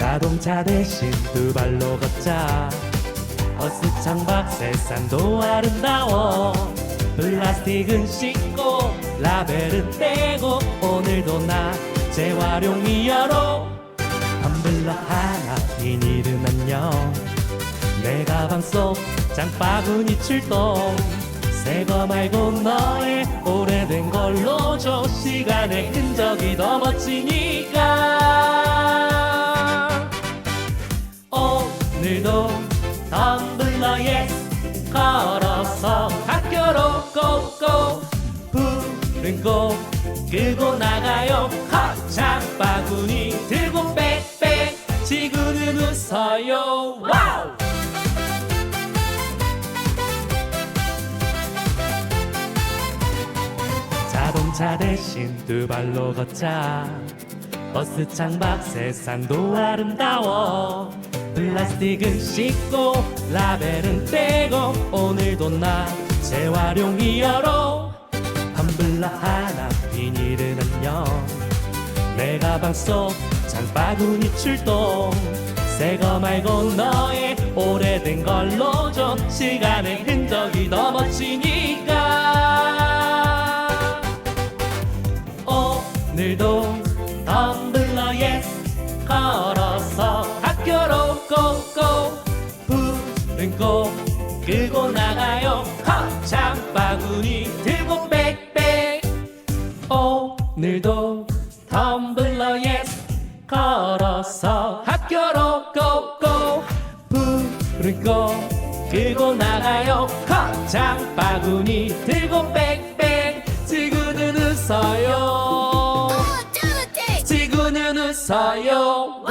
자동차 대신 두 발로 걷자. 버스 창밖 세상도 아름다워. 플라스틱은 씻고 라벨은 떼고 오늘도 나 재활용이여로 텀블러 하나 비닐은 안녕. 내 가방 속 장바구니 출동. 새거 말고 너의 오래된 걸로 줘 시간의 흔적이 더 멋지니까 오늘도 텀블러에 걸어서 학교로 고고 꽃 끄고 나가요. 헛장 바구니 들고 빽빽 지구는 웃어요. 와우! 자동차 대신 두 발로 걷자. 버스 창밖 세상도 아름다워 플라스틱은 씻고 라벨은 떼고 오늘도 나 재활용이여로 텀블러 하나 비닐은 안녕. 내 가방 속 장바구니 출동. 새거 말고 너의 오래된 걸로 줘. 시간의 흔적이 더 멋지니까. 오늘도 학교로 고고. 푸른 꽃 끄고 나가요. 헛장 바구니 들고 빽빽. 오늘도 텀블러에 걸어서 학교로 고고. 푸른 꽃 끄고 나가요. 헛장 바구니 들고 빽빽. 지구는 웃어요. 어. 지구는 웃어요